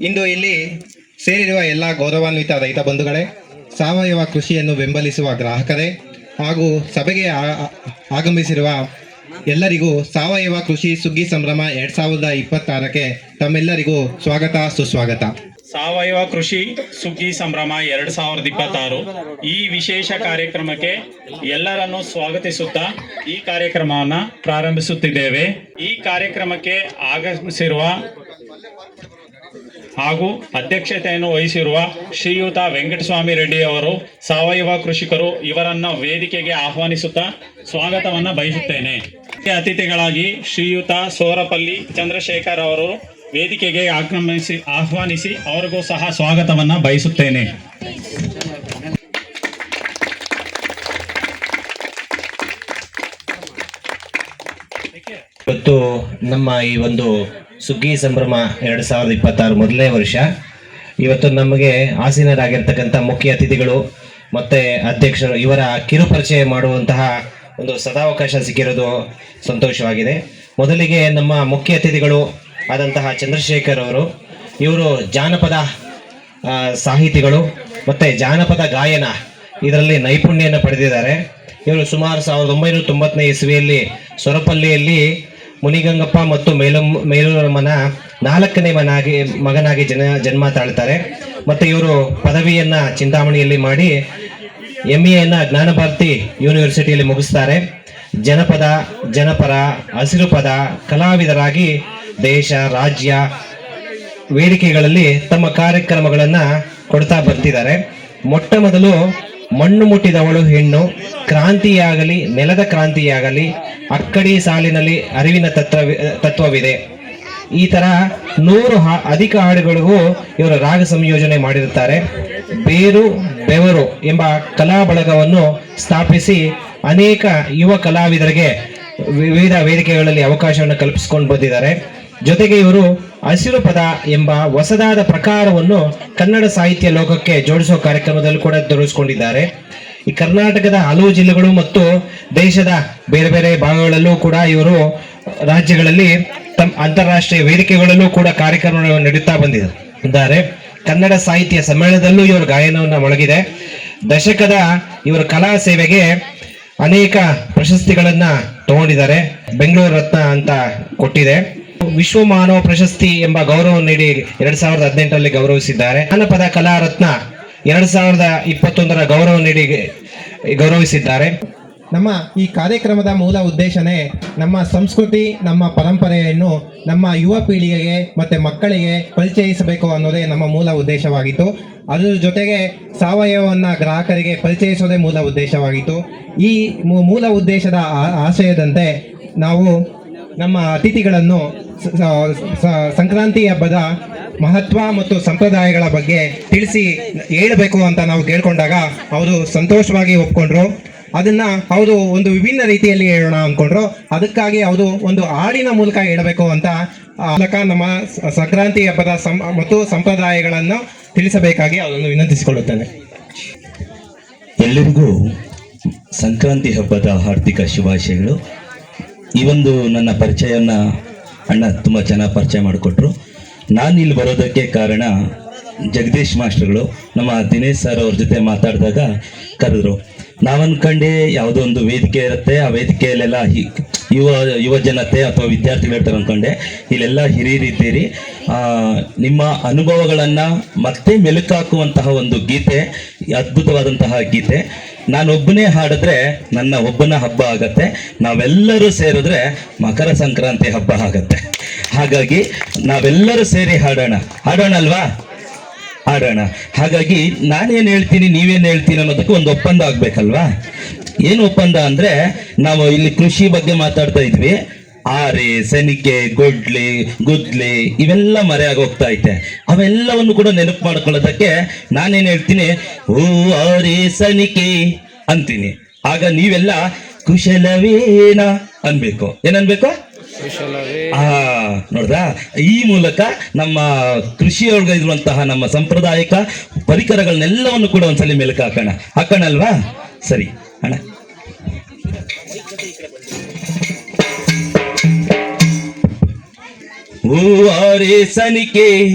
ಇಂದು ಇಲ್ಲಿ ಸೇರಿರುವ ಎಲ್ಲ ಗೌರವಾನ್ವಿತ ರೈತ ಬಂಧುಗಳೇ, ಸಾವಯವ ಕೃಷಿಯನ್ನು ಬೆಂಬಲಿಸುವ ಗ್ರಾಹಕರೇ ಹಾಗೂ ಸಭೆಗೆ ಆಗಮಿಸಿರುವ ಎಲ್ಲರಿಗೂ ಸಾವಯವ ಕೃಷಿ ಸುಗ್ಗಿ ಸಂಭ್ರಮ ಎರಡ್ ಸಾವಿರದ ಇಪ್ಪತ್ತಾರಕ್ಕೆ ತಮ್ಮೆಲ್ಲರಿಗೂ ಸ್ವಾಗತ, ಸುಸ್ವಾಗತ. ಸಾವಯವ ಕೃಷಿ ಸುಗ್ಗಿ ಸಂಭ್ರಮ ಎರಡ್ ಸಾವಿರದ ಇಪ್ಪತ್ತಾರು ಈ ವಿಶೇಷ ಕಾರ್ಯಕ್ರಮಕ್ಕೆ ಎಲ್ಲರನ್ನು ಸ್ವಾಗತಿಸುತ್ತಾ ಈ ಕಾರ್ಯಕ್ರಮವನ್ನು ಪ್ರಾರಂಭಿಸುತ್ತಿದ್ದೇವೆ. ಈ ಕಾರ್ಯಕ್ರಮಕ್ಕೆ ಆಗಮಿಸಿರುವ ಹಾಗೂ ಅಧ್ಯಕ್ಷತೆಯನ್ನು ವಹಿಸಿರುವ ಶ್ರೀಯುತ ವೆಂಕಟಸ್ವಾಮಿ ರೆಡ್ಡಿ ಅವರು ಸಾವಯವ ಕೃಷಿಕರು ಇವರನ್ನ ವೇದಿಕೆಗೆ ಆಹ್ವಾನಿಸುತ್ತಾ ಸ್ವಾಗತವನ್ನ ಬಯಸುತ್ತೇನೆ. ಅತಿಥಿಗಳಾಗಿ ಶ್ರೀಯುತ ಸೋರಪಲ್ಲಿ ಚಂದ್ರಶೇಖರ್ ಅವರು ವೇದಿಕೆಗೆ ಆಗಮಿಸಿ, ಆಹ್ವಾನಿಸಿ ಅವರಿಗೂ ಸಹ ಸ್ವಾಗತವನ್ನ ಬಯಸುತ್ತೇನೆ. ಇವತ್ತು ನಮ್ಮ ಈ ಒಂದು ಸುಗ್ಗಿ ಸಂಭ್ರಮ ಎರಡು ಸಾವಿರದ ಇಪ್ಪತ್ತಾರು ಮೊದಲನೇ ವರ್ಷ. ಇವತ್ತು ನಮಗೆ ಆಸೀನರಾಗಿರ್ತಕ್ಕಂಥ ಮುಖ್ಯ ಅತಿಥಿಗಳು ಮತ್ತೆ ಅಧ್ಯಕ್ಷರು ಇವರ ಕಿರುಪರಿಚಯ ಮಾಡುವಂತಹ ಒಂದು ಸದಾವಕಾಶ ಸಿಕ್ಕಿರೋದು ಸಂತೋಷವಾಗಿದೆ. ಮೊದಲಿಗೆ ನಮ್ಮ ಮುಖ್ಯ ಅತಿಥಿಗಳು ಆದಂತಹ ಚಂದ್ರಶೇಖರ್ ಅವರು, ಇವರು ಜಾನಪದ ಸಾಹಿತಿಗಳು ಮತ್ತೆ ಜಾನಪದ ಗಾಯನ ಇದರಲ್ಲಿ ನೈಪುಣ್ಯನ ಪಡೆದಿದ್ದಾರೆ. ಇವರು ಸುಮಾರು ಸಾವಿರದ ಒಂಬೈನೂರ ತೊಂಬತ್ತನೇ ಇಸ್ವಿಯಲ್ಲಿ ಸೊರಪಲ್ಲಿಯಲ್ಲಿ ಮುನಿಗಂಗಪ್ಪ ಮತ್ತು ಮೇಲು ಮೇಲೂರಮ್ಮನ ನಾಲ್ಕನೇ ಮನಾಗಿ, ಮಗನಾಗಿ ಜನ, ಜನ್ಮ ತಾಳ್ತಾರೆ ಮತ್ತು ಇವರು ಪದವಿಯನ್ನ ಚಿಂತಾಮಣಿಯಲ್ಲಿ ಮಾಡಿ ಎಂ ಎನ್ನ ಜ್ಞಾನಭಾರತಿ ಯೂನಿವರ್ಸಿಟಿಯಲ್ಲಿ ಮುಗಿಸ್ತಾರೆ. ಜನಪದ, ಜನಪರ ಹಸಿರು ಪದ ಕಲಾವಿದರಾಗಿ ದೇಶ, ರಾಜ್ಯ ವೇದಿಕೆಗಳಲ್ಲಿ ತಮ್ಮ ಕಾರ್ಯಕ್ರಮಗಳನ್ನು ಕೊಡ್ತಾ ಬರ್ತಿದ್ದಾರೆ. ಮೊಟ್ಟ ಮೊದಲು ಮಣ್ಣು ಮುಟ್ಟಿದವಳು ಹೆಣ್ಣು, ಕ್ರಾಂತಿಯಾಗಲಿ, ನೆಲದ ಕ್ರಾಂತಿಯಾಗಲಿ ಅಕ್ಕಡಿ ಸಾಲಿನಲ್ಲಿ ಅರಿವಿನ ತತ್ವ, ತತ್ವವಿದೆ. ಈ ತರ ನೂರು ಅಧಿಕ ಹಾಡುಗಳಿಗೂ ಇವರು ರಾಗ ಸಂಯೋಜನೆ ಮಾಡಿರುತ್ತಾರೆ. ಬೇರು, ಬೆವರು ಎಂಬ ಕಲಾ ಬಳಗವನ್ನು ಸ್ಥಾಪಿಸಿ ಅನೇಕ ಯುವ ಕಲಾವಿದರಿಗೆ ವಿವಿಧ ವೇದಿಕೆಗಳಲ್ಲಿ ಅವಕಾಶವನ್ನು ಕಲ್ಪಿಸಿಕೊಂಡು ಬಂದಿದ್ದಾರೆ. ಜೊತೆಗೆ ಇವರು ಹಸಿರು ಪದ ಎಂಬ ಹೊಸದಾದ ಪ್ರಕಾರವನ್ನು ಕನ್ನಡ ಸಾಹಿತ್ಯ ಲೋಕಕ್ಕೆ ಜೋಡಿಸುವ ಕಾರ್ಯಕ್ರಮದಲ್ಲಿ ಕೂಡ ತೊಡಗಿಸಿಕೊಂಡಿದ್ದಾರೆ. ಈ ಕರ್ನಾಟಕದ ಹಲವು ಜಿಲ್ಲೆಗಳು ಮತ್ತು ದೇಶದ ಬೇರೆ ಬೇರೆ ಭಾಗಗಳಲ್ಲೂ ಕೂಡ ಇವರು ರಾಜ್ಯಗಳಲ್ಲಿ ತಮ್ಮ ಅಂತಾರಾಷ್ಟ್ರೀಯ ವೇದಿಕೆಗಳಲ್ಲೂ ಕೂಡ ಕಾರ್ಯಕ್ರಮಗಳನ್ನು ನಡೆಯುತ್ತಾ ಬಂದಿದ್ದಾರೆ ಕನ್ನಡ ಸಾಹಿತ್ಯ ಸಮ್ಮೇಳನದಲ್ಲೂ ಇವರು ಗಾಯನವನ್ನು ಮೊಳಗಿದೆ. ದಶಕದ ಇವರ ಕಲಾ ಸೇವೆಗೆ ಅನೇಕ ಪ್ರಶಸ್ತಿಗಳನ್ನ ತಗೊಂಡಿದ್ದಾರೆ. ಬೆಂಗಳೂರು ರತ್ನ ಅಂತ ಕೊಟ್ಟಿದೆ. ವಿಶ್ವ ಮಾನವ ಪ್ರಶಸ್ತಿ ಎಂಬ ಗೌರವ ನೀಡಿ ಎರಡ್ ಸಾವಿರದ ಹದಿನೆಂಟರಲ್ಲಿ ಗೌರವಿಸಿದ್ದಾರೆ. ಜಾನಪದ ಕಲಾ ರತ್ನ ಎರಡ್ ಸಾವಿರದ ಇಪ್ಪತ್ತೊಂದರ ಗೌರವ ನೀಡಿ, ಗೌರವಿಸಿದ್ದಾರೆ. ನಮ್ಮ ಈ ಕಾರ್ಯಕ್ರಮದ ಮೂಲ ಉದ್ದೇಶನೇ ನಮ್ಮ ಸಂಸ್ಕೃತಿ, ನಮ್ಮ ಪರಂಪರೆಯನ್ನು ನಮ್ಮ ಯುವ ಪೀಳಿಗೆಗೆ ಮತ್ತು ಮಕ್ಕಳಿಗೆ ಪರಿಚಯಿಸಬೇಕು ಅನ್ನೋದೇ ನಮ್ಮ ಮೂಲ ಉದ್ದೇಶವಾಗಿತ್ತು. ಅದರ ಜೊತೆಗೆ ಸಾವಯವವನ್ನು ಗ್ರಾಹಕರಿಗೆ ಪರಿಚಯಿಸೋದೇ ಮೂಲ ಉದ್ದೇಶವಾಗಿತ್ತು. ಈ ಮೂಲ ಉದ್ದೇಶದ ಆಶಯದಂತೆ ನಾವು ನಮ್ಮ ಅತಿಥಿಗಳನ್ನು ಸಂಕ್ರಾಂತಿ ಹಬ್ಬದ ಮಹತ್ವ ಮತ್ತು ಸಂಪ್ರದಾಯಗಳ ಬಗ್ಗೆ ತಿಳಿಸಿ ಹೇಳಬೇಕು ಅಂತ ನಾವು ಕೇಳ್ಕೊಂಡಾಗ ಅವರು ಸಂತೋಷವಾಗಿ ಒಪ್ಕೊಂಡ್ರು. ಅದನ್ನ ಅವರು ಒಂದು ವಿಭಿನ್ನ ರೀತಿಯಲ್ಲಿ ಹೇಳೋಣ ಅಂದ್ಕೊಂಡ್ರು ಅದಕ್ಕಾಗಿ ಅವರು ಒಂದು ಹಾಡಿನ ಮೂಲಕ ಹೇಳಬೇಕು ಅಂತ ಮೂಲಕ ನಮ್ಮ ಸಂಕ್ರಾಂತಿ ಹಬ್ಬದ ಸಂ ಮತ್ತು ಸಂಪ್ರದಾಯಗಳನ್ನು ತಿಳಿಸಬೇಕಾಗಿ ಅವರನ್ನು ವಿನಂತಿಸಿಕೊಳ್ಳುತ್ತೇನೆ. ಎಲ್ಲರಿಗೂ ಸಂಕ್ರಾಂತಿ ಹಬ್ಬದ ಹಾರ್ದಿಕ ಶುಭಾಶಯಗಳು. ಈ ಒಂದು ನನ್ನ ಪರಿಚಯನ ಅಣ್ಣ ತುಂಬ ಚೆನ್ನಾಗಿ ಪರಿಚಯ ಮಾಡಿಕೊಟ್ರು. ನಾನು ಇಲ್ಲಿ ಬರೋದಕ್ಕೆ ಕಾರಣ ಜಗದೀಶ್ ಮಾಸ್ಟರ್ಗಳು. ನಮ್ಮ ದಿನೇಶ್ ಸರ್ ಅವ್ರ ಜೊತೆ ಮಾತಾಡಿದಾಗ ಕರೆದ್ರು ನಾವು ಅನ್ಕೊಂಡೆ ಯಾವುದೋ ಒಂದು ವೇದಿಕೆ ಇರುತ್ತೆ, ಆ ವೇದಿಕೆಯಲ್ಲೆಲ್ಲ ಹಿ- ಯುವ ಯುವ ಜನತೆ ಅಥವಾ ವಿದ್ಯಾರ್ಥಿಗಳು ಇರ್ತಾರೆ ಅನ್ಕೊಂಡೆ. ಇಲ್ಲೆಲ್ಲ ಹಿರಿಯರಿದ್ದೀರಿ ನಿಮ್ಮ ಅನುಭವಗಳನ್ನು ಮತ್ತೆ ಮೆಲುಕಾಕುವಂತಹ ಒಂದು ಗೀತೆ, ಅದ್ಭುತವಾದಂತಹ ಗೀತೆ. ನಾನೊಬ್ಬನೇ ಹಾಡಿದ್ರೆ ನನ್ನ ಒಬ್ಬನ ಹಬ್ಬ ಆಗತ್ತೆ. ನಾವೆಲ್ಲರೂ ಸೇರಿದ್ರೆ ಮಕರ ಸಂಕ್ರಾಂತಿ ಹಬ್ಬ ಆಗತ್ತೆ. ಹಾಗಾಗಿ ನಾವೆಲ್ಲರೂ ಸೇರಿ ಹಾಡೋಣ. ಹಾಡೋಣ ಅಲ್ವಾ ಹಾಡೋಣ. ಹಾಗಾಗಿ ನಾನೇನು ಹೇಳ್ತೀನಿ, ನೀವೇನು ಹೇಳ್ತೀನಿ ಅನ್ನೋದಕ್ಕೆ ಒಂದು ಒಪ್ಪಂದ ಆಗ್ಬೇಕಲ್ವಾ? ಏನು ಒಪ್ಪಂದ ಅಂದ್ರೆ, ನಾವು ಇಲ್ಲಿ ಕೃಷಿ ಬಗ್ಗೆ ಮಾತಾಡ್ತಾ ಇದ್ವಿ. ಆರೆ, ಸನಿಕೆ, ಗೊಡ್ಲಿ, ಗುದ್ಲಿ, ಇವೆಲ್ಲ ಮರೆಯಾಗಿ ಹೋಗ್ತಾ ಐತೆ. ಅವೆಲ್ಲವನ್ನು ಕೂಡ ನೆನಪು ಮಾಡ್ಕೊಳ್ಳೋದಕ್ಕೆ ನಾನೇನು ಹೇಳ್ತೀನಿ, ಹೂ ಆರೆ, ಸನಿಕೆ ಅಂತೀನಿ. ಆಗ ನೀವೆಲ್ಲ ಕುಶಲವೇನ ಅನ್ಬೇಕು. ಏನನ್ಬೇಕು? ನೋಡ್ದಾ ಈ ಮೂಲಕ ನಮ್ಮ ಕೃಷಿಯೊಳಗೆ ಇರುವಂತಹ ನಮ್ಮ ಸಾಂಪ್ರದಾಯಿಕ ಪರಿಕರಗಳನ್ನೆಲ್ಲವನ್ನು ಕೂಡ ಒಂದ್ಸಲಿ ಮೇಲಕ್ಕೆ ಹಾಕೋಣ. ಹಾಕೋಣ ಅಲ್ವಾ? ಸರಿ ಅಣ್ಣ. ಹೂವಾರೆ ಸನಿಕೆ.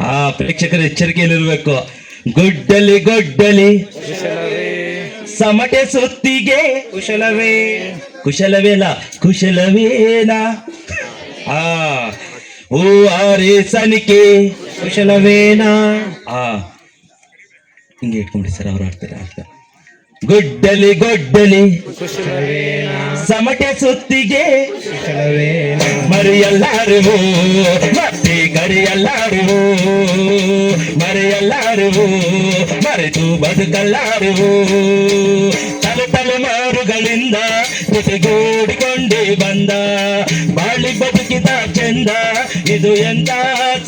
ಆ ಪ್ರೇಕ್ಷಕರ ಎಚ್ಚರಿಕೆಯಲ್ಲಿರ್ಬೇಕು. ಗೊಡ್ಡಲಿ ಗೊಡ್ಡಲಿ. ಸಮಟೆ ಸುತ್ತಿಗೆ. ಕುಶಲವೇ ಕುಶಲವೇಲ ಕುಶಲವೇನ ಆ ಓ ಆರೆ ಸನಿಕೆ ಕುಶಲವೇನಾ ಆ ಹಿಂಗೆ ಇಟ್ಕೊಂಡ್ರಿ ಸರ್ ಅವ್ರು ಆಡ್ತಾರೆ ಆಡ್ತಾರೆ ಗುಡ್ಡಲಿ ಗೊಡ್ಡಲಿ. ಸಮಟೆ ಸುತ್ತಿಗೆ ಮರೆಯಲ್ಲಾರು ಮತ್ತೆ ಕರೆಯಲ್ಲಾರುವು ಮರೆಯಲ್ಲಾರುವು ಮರೆತು ಬದುಕಲ್ಲಾರು ತಲೆ ತಲೆಮಾರುಗಳಿಂದ ಜೊತೆಗೂಡಿಕೊಂಡೇ ಬಂದ ಬಾಳಿ ಬದುಕಿದ ಚಂದ ಇದು ಎಂತ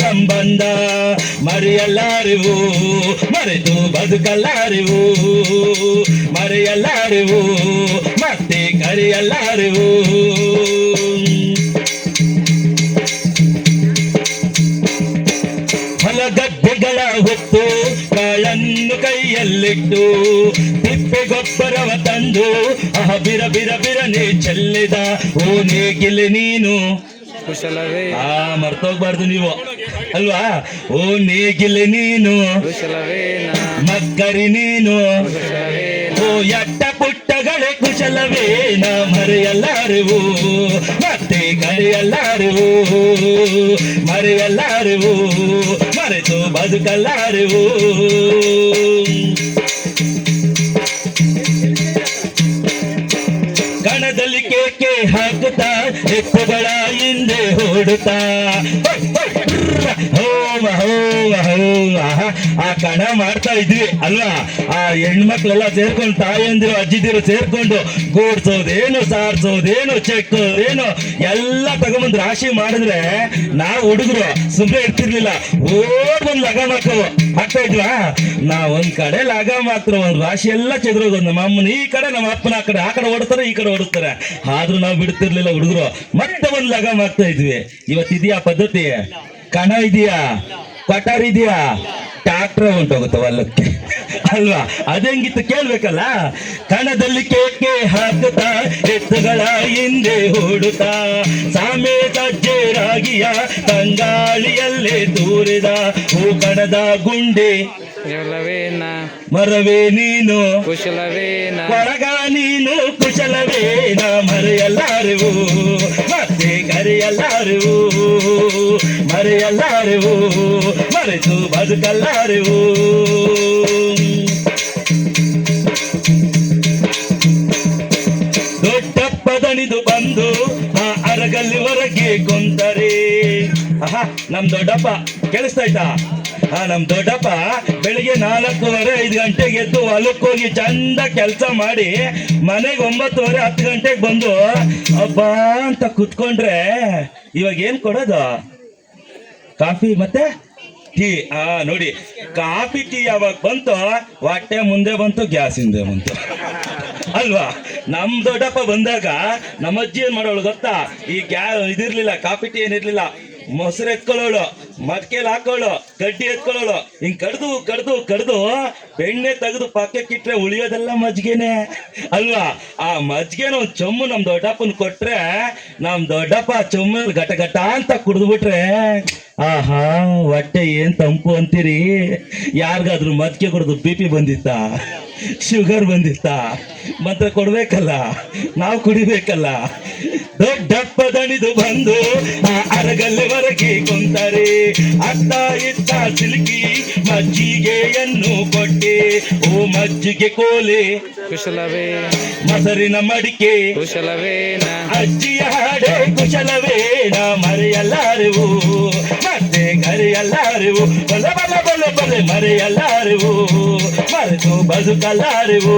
ಸಂಬಂಧ? ಮರೆಯಲ್ಲಾರುವು ಮರೆತು ಬದುಕಲ್ಲಾರುವು. ಮರೆಯಲ್ಲಾರುವು ಮತ್ತೆ ಕರೆಯಲಾರೆವು. ಹೊಲಗದ್ದೆಗಳ ಹೊತ್ತು ಕಾಳನ್ನು ಕೈಯಲ್ಲಿಟ್ಟು ತಿಪ್ಪೆ ಗೊಬ್ಬರವ ತಂದು ಅಹ ಬಿರ ಬಿರ ಬಿರನೆ ಚೆಲ್ಲಿದ ಓ ನೇಗಿಲೆ ನೀನು. ಕುಶಲವೇ. ಆ ಮರ್ತೋಗ್ಬಾರ್ದು ನೀವು. ಅಲ್ವಾ? ಓ ನೇಗಿಲೆ ನೀನು. ಮಕ್ಕರಿ ನೀನು. ಎಟ್ಟ ಪುಟ್ಟಗಳೇ ಕುಶಲವೇನ ಮರೆಯಲ್ಲಾರುವು ಮತ್ತೆ ಕರೆಯಲ್ಲಾರುವು ಮರೆಯಲ್ಲಾರುವು ಮರೆತು ಬದುಕಲ್ಲಾರುವು ಕಣದಲ್ಲಿ ಕೇಕೆ ಹಾಕುತ್ತಾ, ಎತ್ತುಗಳ ಹಿಂದೆ ಓಡುತ್ತಾ ಆ ಕಣ ಮಾಡ್ತಾ ಇದ್ವಿ, ಅಲ್ವಾ? ಆ ಹೆಣ್ಮಕ್ಳೆಲ್ಲ ಸೇರ್ಕೊಂಡು, ತಾಯಂದಿರು, ಅಜ್ಜಿದಿರು ಸೇರ್ಕೊಂಡು ಗೂಡ್ಸೋದೇನು ಸಾರ್ಸೋದೇನು, ಚೆಕ್ಕೋದೇನು, ಎಲ್ಲ ತಗೊಂಬಂದ್ ರಾಶಿ ಮಾಡಿದ್ರೆ ನಾವು ಹುಡುಗರು ಸುಮ್ಮನೆ ಇರ್ತಿರ್ಲಿಲ್ಲ. ಓಡ್ ಒಂದ್ ಲಗ ಹಾಕವು ಹಾಕ್ತಾ ಇದ್ವಾ? ನಾವೊಂದ್ ಒಂದ್ ಕಡೆ ಲಗ ಮಾತ್ರ, ಒಂದ್ ರಾಶಿ ಎಲ್ಲ ಚೆದ್ರೋದು. ನಮ್ಮ ಅಮ್ಮನ ಈ ಕಡೆ, ನಮ್ಮ ಅಪ್ಪನ ಆ ಕಡೆ ಆ ಕಡೆ ಓಡ್ತಾರೆ ಈ ಕಡೆ ಓಡಿಸ್ತಾರೆ ಆದ್ರೂ ನಾವು ಬಿಡ್ತಿರ್ಲಿಲ್ಲ ಹುಡುಗರು. ಮತ್ತೆ ಒಂದ್ ಲಗ ಹಾಕ್ತಾ ಇದ್ವಿ. ಇವತ್ತಿದ್ಯಾ ಪದ್ಧತಿ? ಕಣ ಇದೆಯಾ? ಕಟಾರ್ ಇದೆಯಾ? ಟ್ರಾಕ್ಟರ್ ಹೊಂಟೋಗುತ್ತೆ ಹೊಲಕ್ಕೆ. ಅಲ್ವಾ? ಅದಂಗಿತ್ತು ಕೇಳ್ಬೇಕಲ್ಲ? ಕಣದಲ್ಲಿ ಕೇಕೆ ಹಾಕುತ್ತಾ, ಎತ್ತುಗಳ ಹಿಂದೆ ಓಡುತ್ತಾ ಸಾಮೇತ ರಾಗಿಯ ತಂಗಾಳಿಯಲ್ಲೇ ತೂರಿದ ಹೂ ಕಣದ ಗುಂಡೆ. ಕುಶಲವೇನ? ಮರವೇ ನೀನು. ಕುಶಲವೇನ? ಹೊರಗ ನೀನು ಕುಶಲವೇನ? ಮರೆಯಲ್ಲಾರೆವು. ಮತ್ತೆ ಕರೆಯಲ್ಲಾರೆವು. ಮರೆಯಲ್ಲಾರೆವು. ಮರೆತು ಬದುಕಲ್ಲಾರೆವು. ದೊಡ್ಡಪ್ಪ ದಣಿದು ಬಂದು ಆ ಅರಗಲ್ಲಿವರೆಗೆ ಕೊಂತರೆ ಆಹಾ ನಮ್ ದೊಡ್ಡಪ್ಪ ಕೇಳಿಸ್ತಾ ಆಯ್ತಾ ಆ, ನಮ್ ದೊಡ್ಡಪ್ಪ ಬೆಳಿಗ್ಗೆ ನಾಲ್ಕೂವರೆ, ಐದು ಗಂಟೆಗೆ ಎದ್ದು ಹೊಲಕ್ಕೆ ಹೋಗಿ ಚಂದ ಕೆಲಸ ಮಾಡಿ ಮನೆಗೆ ಒಂಬತ್ತುವರೆ, ಹತ್ತು ಗಂಟೆಗೆ ಬಂದು, ಅಬ್ಬಾ ಅಂತ ಕುತ್ಕೊಂಡ್ರೆ ಇವಾಗ ಏನ್ ಕೊಡೋದು? ಕಾಫಿ ಮತ್ತೆ ಟೀ. ಆ, ನೋಡಿ, ಕಾಫಿ ಟೀ ಯಾವಾಗ ಬಂತು, ಹೊಟ್ಟೆ ಮುಂದೆ ಬಂತು, ಗ್ಯಾಸ್ ಹಿಂದೆ ಬಂತು. ಅಲ್ವಾ? ನಮ್ ದೊಡ್ಡಪ್ಪ ಬಂದಾಗ ನಮ್ಮ ಅಜ್ಜಿ ಏನ್ ಮಾಡೋಳು ಗೊತ್ತಾ? ಈ ಗ್ಯಾ ಇದಿರ್ಲಿಲ್ಲ, ಕಾಫಿ ಟೀ ಏನಿರ್ಲಿಲ್ಲ. ಮೊಸರು ಎತ್ಕೊಳ್ಳೋಳು ಮಡ್ಕೆಲ್ ಹಾಕೊಳ್ಳೋ, ಕಡ್ಡಿ ಎತ್ಕೊಳ್ಳೋಳು. ಹಿಂಗ್ ಕಡ್ದು ಕಡ್ದು ಕಡ್ದು ಬೆಣ್ಣೆ ತೆಗೆದು ಪಕ್ಕಕ್ಕೆ ಇಟ್ರೆ ಉಳಿಯೋದೆಲ್ಲ ಮಜ್ಗೆನೆ. ಅಲ್ವಾ? ಆ ಮಜ್ಗೆನ ಒಂದ್ ಚೊಮ್ಮು ನಮ್ ದೊಡ್ಡಪ್ಪನ್ ಕೊಟ್ರೆ, ನಮ್ ದೊಡ್ಡಪ್ಪ ಚೊಮ್ಮ ಘಟ ಘಟ ಅಂತ ಕುಡ್ದು ಬಿಟ್ರೆ ಆಹಾ, ಹೊಟ್ಟೆ ಏನ್ ತಂಪು ಅಂತೀರಿ? ಯಾರಿಗಾದ್ರೂ ಮಜ್ಜಿಗೆ ಕುಡ್ದು ಬಿ ಪಿ ಬಂದಿತ್ತಾ? ಶುಗರ್ ಬಂದಿತ್ತಾ. ಮಾತ್ರ ಕೊಡ್ಬೇಕಲ್ಲ, ನಾವು ಕುಡಿಬೇಕಲ್ಲ. ದೊಡ್ಡಪ್ಪ ದಣಿದು ಬಂದು ಆ ಬರಕಿ ಕುಂತಾರೆ. ಅತ್ತ ಇತ್ತ ಸಿಲುಕಿ ಮಜ್ಜಿಗೆಯನ್ನು ಕೊಟ್ಟೆ. ಓ ಮಜ್ಜಿಗೆ ಕೋಲೆ. ಕುಶಲವೇ. ಮೊಸರಿನ ಮಡಿಕೆ. ಕುಶಲವೇನ. ಅಜ್ಜಿಯ ಹಾಡೆ ಕುಶಲವೇನ. ಮರೆಯಲ್ಲಾರುವು ಮತ್ತೆ ಕರೆಯಲ್ಲಾರುವು ಬಲ ಬಲ ಬಲ ಬಲೆ ಮರೆಯಲ್ಲಾರುವು ಮರೆತು ಬದುಕಲ್ಲಾರುವು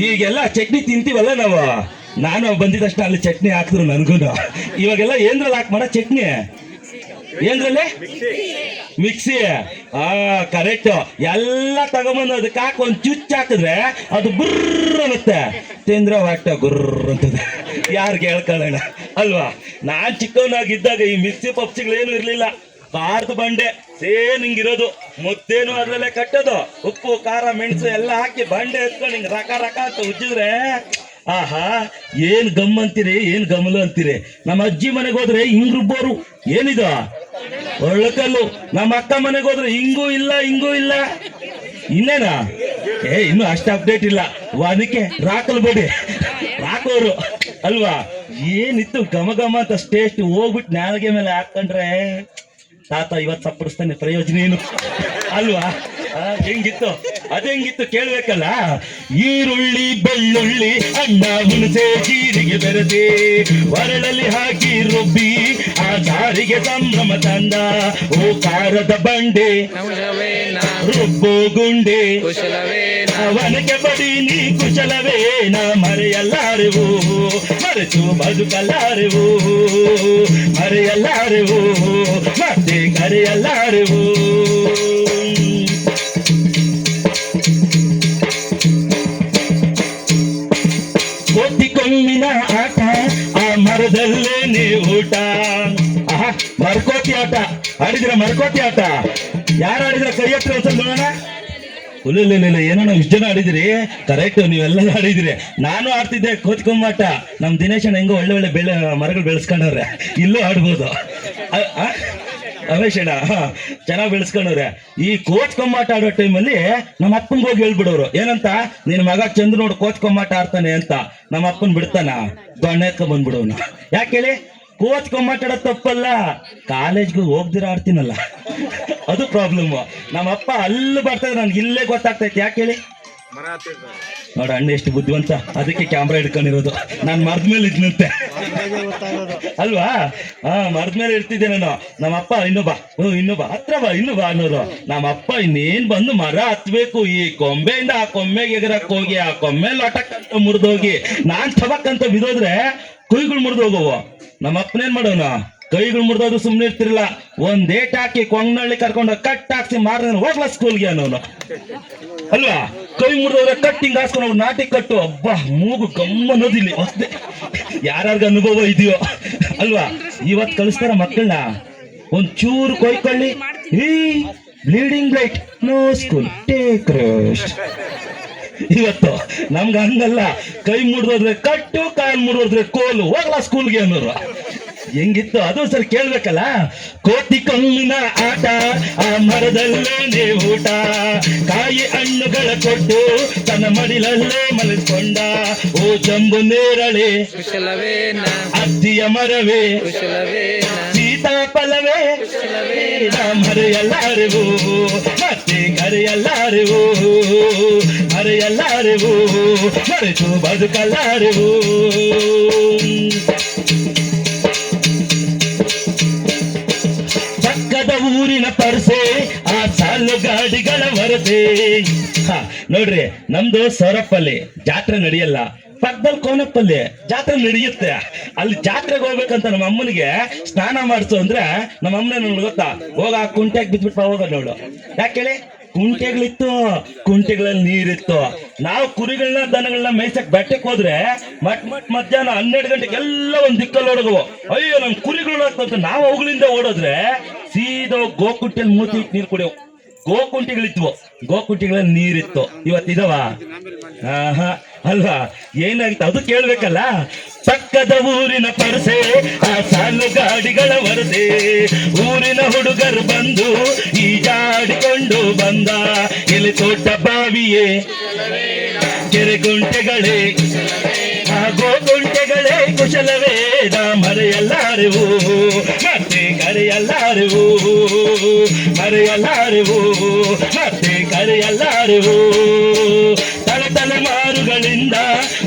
ಈಗೆಲ್ಲ ಚಟ್ನಿ ತಿಂತೀವಲ್ಲ ನಾವು? ನಾನು ಬಂದಿದ ತಕ್ಷಣ ಅಲ್ಲಿ ಚಟ್ನಿ ಹಾಕಿದ್ರು ನನಗೂ ಇವಾಗೆಲ್ಲ ಏನ್ರಲ್ಲಿ ಹಾಕಿ ಮಾಡ? ಚಟ್ನಿ. ಏನ್ರಲ್ಲಿ? ಮಿಕ್ಸಿ. ಆ ಕರೆಕ್ಟ್ ಎಲ್ಲ ತಗೊಂಬಂದು ಅದಕ್ಕೆ ಹಾಕಿ ಒಂದು ಚುಚ್ಚು ಹಾಕಿದ್ರೆ ಅದು ಬುರ್ರ ಅನ್ನತ್ತೆ. ತಿಂದ್ರೆ ಹೊಟ್ಟ ಗುರ್ರ ಅಂತದೆ. ಯಾರಿಗೆ ಹೇಳ್ಕೊಳ್ಳೋಣ? ಅಲ್ವಾ? ನಾನ್ ಚಿಕ್ಕವನಾಗಿದ್ದಾಗ ಈ ಮಿಕ್ಸಿ ಪಪ್ಸಿಗಳೇನು ಇರ್ಲಿಲ್ಲ. ಖಾರದ ಬಂಡೆ ಸೇಮ್ ಹಿಂಗಿರೋದು ಮುದ್ದೇನು ಅದರಲ್ಲೇ ಕಟ್ಟೋದು. ಉಪ್ಪು, ಖಾರ, ಮೆಣಸು ಎಲ್ಲ ಹಾಕಿ ಬಂಡೆ ಎತ್ಕೊಂಡು ಹಿಂಗೆ ರಕ ರಕ ಅಂತ ಉಜ್ಜಿದ್ರೆ ಆಹಾ, ಏನ್ ಗಮ್ ಅಂತೀರಿ, ಏನ್ ಗಮಲು ಅಂತೀರಿ? ನಮ್ಮ ಅಜ್ಜಿ ಮನೆಗೆ ಹೋದ್ರೆ ಹಿಂಗ್ ರುಬ್ಬೋರು. ಏನಿದ? ಒಳ್ಳಕಲ್ಲು ನಮ್ಮ ಅಕ್ಕ ಮನೆಗೆ ಹೋದ್ರೆ ಹಿಂಗೂ ಇಲ್ಲ ಹಿಂಗೂ ಇಲ್ಲ. ಇನ್ನೇನಾ? ಏ, ಇನ್ನು ಅಷ್ಟು ಅಪ್ಡೇಟ್ ಇಲ್ಲ. ಅದಕ್ಕೆ ರಾಕಲ್ ಬಡಿ. ರಾಕೋರು. ಅಲ್ವಾ? ಏನಿತ್ತು ಘಮ ಘಮ ಅಂತ ಸ್ಟೇಸ್ಟ್ ಹೋಗ್ಬಿಟ್ಟು ನಾಲ್ಗೆ ಮೇಲೆ ಹಾಕೊಂಡ್ರೆ, ತಾತ, ಇವತ್ತು ಸಪ್ಪಡಿಸ್ತಾನೆ ಪ್ರಯೋಜನ ಏನು? ಅಲ್ವಾ? ಹೆಂಗಿತ್ತು? ಅದೇಂಗಿತ್ತು ಕೇಳ್ಬೇಕಲ್ಲ? ಈರುಳ್ಳಿ ಬೆಳ್ಳುಳ್ಳಿ ಅಣ್ಣ ಹುಣಸೆ ಜೀರಿಗೆ ಬೆರೆದೆ ಒರಳಲ್ಲಿ ಹಾಕಿ ರುಬ್ಬಿ ಆ ಸಾರಿಗೆ ಸಂಭ್ರಮ ತಂದ ಓ ಕಾರದ ಬಂಡೆ. ರುಬ್ಬು ಗುಂಡೆ. ಅವನಿಗೆ ಬಡಿ ನೀ ಕುಶಲವೇನ? ಮರೆಯಲ್ಲಾರೆವು? ಮರೆತು ಬದುಕಲಾರೆವು ಮರೆಯಲ್ಲಾರೆವು? ಮತ್ತೆ ಕರೆಯಲ್ಲಾರೆವು? ಕೊಂಬಿನ ಆಟ, ಆ ಮರದಲ್ಲೇನೆ ಊಟ. ಆಹಾ, ಮರ್ಕೋತಿ ಆಟ. ಆಡಿದ್ರ ಮರ್ಕೋತಿ ಆಟ? ಯಾರು ಆಡಿದ್ರ? ಕೈ ಹತ್ರ ನೋಡೋಣ. ಇಲ್ಲ ಏನೋ ನಾವು ಇಷ್ಟು ಜನ ಆಡಿದಿರಿ? ಕರೆಕ್ಟ್ ನೀವೆಲ್ಲ ಆಡಿದಿರಿ. ನಾನು ಆಡ್ತಿದ್ದೆ ಕೋತ್ಕೊಂಬಾಟ ನಮ್ ದಿನೇಶ್ ಅಣ್ಣ ಹೆಂಗೋ ಒಳ್ಳೆ ಒಳ್ಳೆ ಬೆಳೆ, ಮರಗಳು ಬೆಳೆಸ್ಕೊಂಡವ್ರೆ. ಇಲ್ಲೂ ಆಡ್ಬೋದು? ರಮೇಶ್ ಅಣ್ಣ ಚೆನ್ನಾಗಿ ಬೆಳೆಸ್ಕೊಂಡವ್ರೆ. ಈ ಕೋಚ್ ಕೊಂಬಾಟ ಆಡೋ ಟೈಮಲ್ಲಿ ನಮ್ಮ ಅಪ್ಪನಿಗೆ ಹೋಗಿ ಹೇಳ್ಬಿಡೋರು. ಏನಂತ? ನಿನ್ ಮಗ ಚಂದ್ರ ನೋಡು ಕೋಚ್ ಕೊಂಬಾಟ ಆಡ್ತಾನೆ ಅಂತ. ನಮ್ಮ ಅಪ್ಪನ್ ಬಿಡ್ತಾನ? ದೊಣ್ಣೆ ಎತ್ಕೊಂಡ್ ಯಾಕೇಳಿ ಯಾಕೆ ಹೇಳಿ? ಕೋಚ್ ಕೊಂಬಾಟ ತಪ್ಪಲ್ಲ. ಕಾಲೇಜ್ಗೆ ಹೋಗ್ದಿರ ಆಡ್ತೀನಲ್ಲ. ಅದು ಪ್ರಾಬ್ಲಮ್ ನಮ್ಮ ಅಪ್ಪ ಅಲ್ಲಿ ಬರ್ತದೆ ನನ್ಗೆ ಇಲ್ಲೇ ಗೊತ್ತಾಗ್ತೈತಿ. ಯಾಕೆ ಹೇಳಿ? ನೋಡ, ಅಣ್ಣ ಎಷ್ಟು ಬುದ್ಧಿವಂತ. ಅದಕ್ಕೆ ಕ್ಯಾಮ್ರಾ ಹಿಡ್ಕೊಂಡಿರೋದು. ನಾನು ಮರದ ಮೇಲೆ ಇದ್ನಂತೆ. ಅಲ್ವಾ? ಹಾ ಮರದ ಮೇಲೆ ಇರ್ತಿದ್ದೆ ನಾನು. ನಮ್ಮ ಅಪ್ಪ ಇನ್ನೊಬ್ಬ ಇನ್ನೊಬ್ಬ. ಹ್ಞೂ ಇನ್ನು ಹತ್ರ ಬಾ, ಇನ್ನು ಬಾ ಅನ್ನೋರು. ನಮ್ಮ ಅಪ್ಪ ಇನ್ನೇನ್ ಬಂದು ಮರ ಹತ್ಬೇಕು ಈ ಕೊಂಬೆಯಿಂದ ಆ ಕೊಂಬೆಗೆ ಎಗರಕ್ ಹೋಗಿ, ಆ ಕೊಂಬೆ ಲಟಕ್ ಮುರಿದೋಗಿ, ನಾನ್ ಅಂತ ಬಿದೋದ್ರೆ ಕುಯ್ಗಳು ಮುರಿದೋಗವು. ನಮ್ಮ ಅಪ್ಪನೇನ್ ಮಾಡೋನು? ಕೈಗಳು ಮುರಿದೋದು ಸುಮ್ಮನೆ ಇರ್ತಿರ್ಲಿಲ್ಲ ಒಂದ್ ಏಟ್ ಹಾಕಿ ಕೊಂಗ್ನಳ್ಳಿ ಕರ್ಕೊಂಡು ಕಟ್ ಹಾಕ್ಸಿ ಮಾರಿದ್ರೆ ಹೋಗ್ಲಾ ಸ್ಕೂಲ್ಗೆ ಅನ್ನೋನು. ಅಲ್ವಾ? ಕೈ ಮುರಿದವ್ರೆ ಕಟ್ಟಿಂಗ್ ಹಾಸ್ಕೊಂಡು ನಾಟಿ ಕಟ್ಟು. ಅಬ್ಬಾ, ಮೂಗು ಗಮ್ಮನ್ನೋದಿಲ್ಲ ಅಷ್ಟೇ. ಯಾರ್ಯಾರ್ಗ ಅನುಭವ ಇದೆಯೋ. ಅಲ್ವಾ? ಇವತ್ ಕಳಿಸ್ತಾರ ಮಕ್ಕಳನ್ನ ಒಂದ್ ಚೂರು ಕೊಯ್ಕೊಳ್ಳಿ. ಈ bleeding light no school take rest ಇವತ್ತು ನಮ್ಗೆ ಹಂಗಲ್ಲ. ಕೈ ಮುರಿದೋದ್ರೆ ಕಟ್ಟು, ಕಾಲ್ ಮುರಿದೋದ್ರೆ ಕೋಲು. ಹೋಗ್ಲಾ ಸ್ಕೂಲ್ಗೆ ಅನ್ನೋರು. ಹೆಂಗಿತ್ತು? ಅದು ಸರ್ ಕೇಳ್ಬೇಕಲ್ಲ? ಕೋಟಿ ಕಣ್ಣಿನ ಆಟ ಆ ಮರದಲ್ಲೇ ಊಟ. ಕಾಯಿ ಹಣ್ಣುಗಳ ಕೊಟ್ಟು ತನ್ನ ಮಡಿಲಲ್ಲೇ ಮಲಗಿಕೊಂಡ. ಓ ಜಂಬು ನೇರಳೆ ಅತ್ತಿಯ ಮರವೇ ಸೀತಾಫಲವೇ ಮರೆಯಲ್ಲಾರೆವು ಮತ್ತೆ ಕರೆಯಲ್ಲಾರೆವು ಮರೆಯಲ್ಲಾರೆವು ಮರೆತು ಬದುಕಲ್ಲಾರೆವು ಪರ್ಸೆ ಆ ಸಾಲು ಗಾಡಿಗಳ ಬರದೆ ನೋಡ್ರಿ, ನಮ್ದು ಸೌರಪ್ಪಲ್ಲಿ ಜಾತ್ರೆ ನಡೆಯಲ್ಲ. ಪಕ್ಕದಲ್ಲಿ ಕೋನಪ್ಪಲ್ಲಿ ಜಾತ್ರೆ ನಡೆಯುತ್ತೆ. ಅಲ್ಲಿ ಜಾತ್ರೆಗೆ ಹೋಗ್ಬೇಕಂತ ನಮ್ಮ ಅಮ್ಮನಿಗೆ ಸ್ನಾನ ಮಾಡಿಸು ಅಂದ್ರೆ ನಮ್ಮ ಅಮ್ಮನ ನೋಡ್ ಗೊತ್ತಾ? ಹೋಗ ಕುಂಟೆಗೆ ಬಿದ್ಬಿಟ್ಟು ಹೋಗ ನೋಡು. ಯಾಕೇಳಿ ಕುಂಟೆಗಳಿತ್ತು, ಕುಂಟೆಗಳಲ್ಲಿ ನೀರಿತ್ತು. ನಾವು ಕುರಿಗಳನ್ನ, ದನಗಳನ್ನ ಮೇಯ್ಸಕ್ ಬೆಟ್ಟಕ್ಕೆ ಹೋದ್ರೆ ಮಟ್ ಮಟ್ ಮಧ್ಯಾಹ್ನ ಹನ್ನೆರಡು ಗಂಟೆಗೆ ಎಲ್ಲ ಒಂದ್ ದಿಕ್ಕಲ್ಲಿ ಓಡೋದು ಅಯ್ಯೋ, ನಮ್ ಕುರಿಗಳು ಅಂತ ನಾವು ಅವುಗಳಿಂದ ಓಡೋದ್ರೆ ಸೀದೋ ಗೋಕುಂಟೆಯಲ್ಲಿ ಮೂತಿ ಇಟ್ಟು ನೀರು ಕುಡಿಯವು ಗೋಕುಂಟಿಗಳಿದ್ವು. ಗೋಕುಂಟಿಗಳಲ್ಲಿ ನೀರಿತ್ತು. ಇವತ್ತಿದವಾ ಆಹಾ, ಅಲ್ವಾ? ಏನಾಗಿತ್ತು? ಅದು ಕೇಳ್ಬೇಕಲ್ಲ. ಪಕ್ಕದ ಊರಿನ ಪರಸೆ, ಆ ಸಾಲು ಗಾಡಿಗಳ ವರದೆ ಊರಿನ ಹುಡುಗರು ಬಂದು ಈಜಾಡಿಕೊಂಡು ಬಂದ. ಇಲ್ಲಿ ತೋಟ ಬಾವಿಯೇ, ಕೆರೆ ಗುಂಟೆಗಳೇ ಹಾಗೋ ಗುಂಟೆಗಳೇ ಕುಶಲವೇದ ಮರೆಯಲ್ಲಾರೆವು, ಮತ್ತೆ ಕರೆಯಲ್ಲಾರೆವು, ಮರೆಯಲ್ಲಾರೆವು, ಮತ್ತೆ ಕರೆಯಲ್ಲಾರೆವು. ತಲೆ ತಲೆಮಾರುಗಳಿಂದ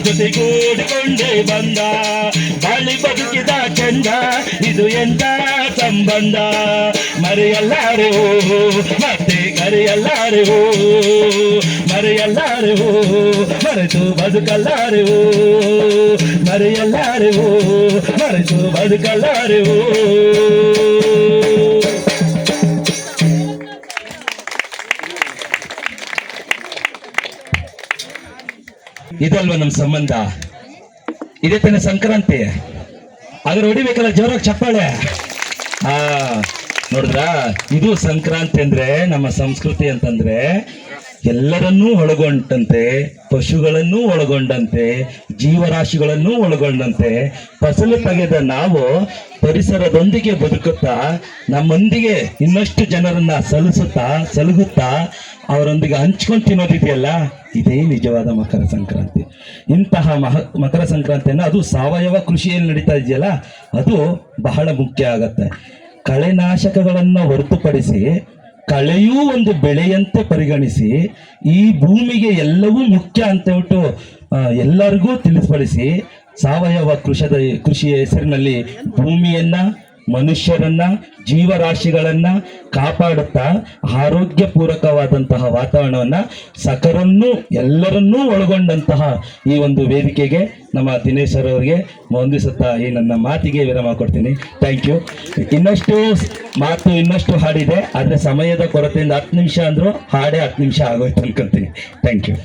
ಜೊತೆಗೂಡಿಕೊಂಡೇ ಬಂದ ಬಾಳಿ ಬದುಕಿದ ಚಂದ ಇದು ಎಂತ ಸಂಬಂಧ ಮರೆಯಲ್ಲಾರೆವು ಮತ್ತೆ ಕರೆಯಲ್ಲಾರೆವು ಮರೆಯಲ್ಲಾರೆವು ಮರೆತು ಬದುಕಲ್ಲಾರೆವು ಮರೆಯಲ್ಲಾರೆವು ಮರೆತು ಬದುಕಲ್ಲಾರೆವು ಇದಲ್ವಾ ನಮ್ ಸಂಬಂಧ? ಇದೇ ತಾನೆ ಸಂಕ್ರಾಂತಿ. ಅದ್ರ ಹೊಡಿಬೇಕಲ್ಲ ಜೋರಾಗಿ ಚಪ್ಪಾಳೆ. ಆ, ನೋಡಿದ್ರ? ಇದು ಸಂಕ್ರಾಂತಿ ಅಂದ್ರೆ ನಮ್ಮ ಸಂಸ್ಕೃತಿ ಅಂತಂದ್ರೆ ಎಲ್ಲರನ್ನೂ ಒಳಗೊಂಡಂತೆ, ಪಶುಗಳನ್ನೂ ಒಳಗೊಂಡಂತೆ, ಜೀವರಾಶಿಗಳನ್ನೂ ಒಳಗೊಂಡಂತೆ, ಫಸಲು ತೆಗೆದ ನಾವು ಪರಿಸರದೊಂದಿಗೆ ಬದುಕುತ್ತಾ, ನಮ್ಮೊಂದಿಗೆ ಇನ್ನಷ್ಟು ಜನರನ್ನ ಸಲಿಸುತ್ತಾ ಸಲುಗುತ್ತಾ, ಅವರೊಂದಿಗೆ ಹಂಚ್ಕೊಂಡು ತಿನ್ನೋದಿದೆಯಲ್ಲ? ಇದೇ ನಿಜವಾದ ಮಕರ ಸಂಕ್ರಾಂತಿ. ಇಂತಹ ಮಹ, ಮಕರ ಸಂಕ್ರಾಂತಿಯನ್ನು ಅದು ಸಾವಯವ ಕೃಷಿಯಲ್ಲಿ ನಡೀತಾ ಇದೆಯಲ್ಲ, ಅದು ಬಹಳ ಮುಖ್ಯ ಆಗತ್ತೆ. ಕಳೆನಾಶಕಗಳನ್ನು ಹೊರತುಪಡಿಸಿ ಕಳೆಯೂ ಒಂದು ಬೆಳೆಯಂತೆ ಪರಿಗಣಿಸಿ ಈ ಭೂಮಿಗೆ ಎಲ್ಲವೂ ಮುಖ್ಯ ಅಂತ ಹೇಳ್ಬಿಟ್ಟು ಎಲ್ಲರಿಗೂ ತಿಳಿಸ್ಪಡಿಸಿ ಸಾವಯವ ಕೃಷದ ಕೃಷಿಯ ಹೆಸರಿನಲ್ಲಿ ಭೂಮಿಯನ್ನ ಮನುಷ್ಯರನ್ನ, ಜೀವರಾಶಿಗಳನ್ನ ಕಾಪಾಡುತ್ತಾ ಆರೋಗ್ಯ ಪೂರಕವಾದಂತಹ ವಾತಾವರಣವನ್ನ ಸಕರನ್ನೂ ಎಲ್ಲರನ್ನೂ ಒಳಗೊಂಡಂತಹ ಈ ಒಂದು ವೇದಿಕೆಗೆ ನಮ್ಮ ದಿನೇಶ್ ಅವರಿಗೆ ವಂದಿಸುತ್ತಾ ಈ ನನ್ನ ಮಾತಿಗೆ ವಿರಾಮ ಕೊಡ್ತೀನಿ. ಥ್ಯಾಂಕ್ ಯು ಇನ್ನಷ್ಟು ಮಾತು ಇನ್ನಷ್ಟು ಹಾಡಿದೆ. ಆದರೆ ಸಮಯದ ಕೊರತೆಯಿಂದ ಹತ್ತು ನಿಮಿಷ ಅಂದರೂ ಹಾಡೇ ಹತ್ತು ನಿಮಿಷ ಆಗೋಯ್ತು ಅನ್ಕೊಂತೀನಿ. Thank you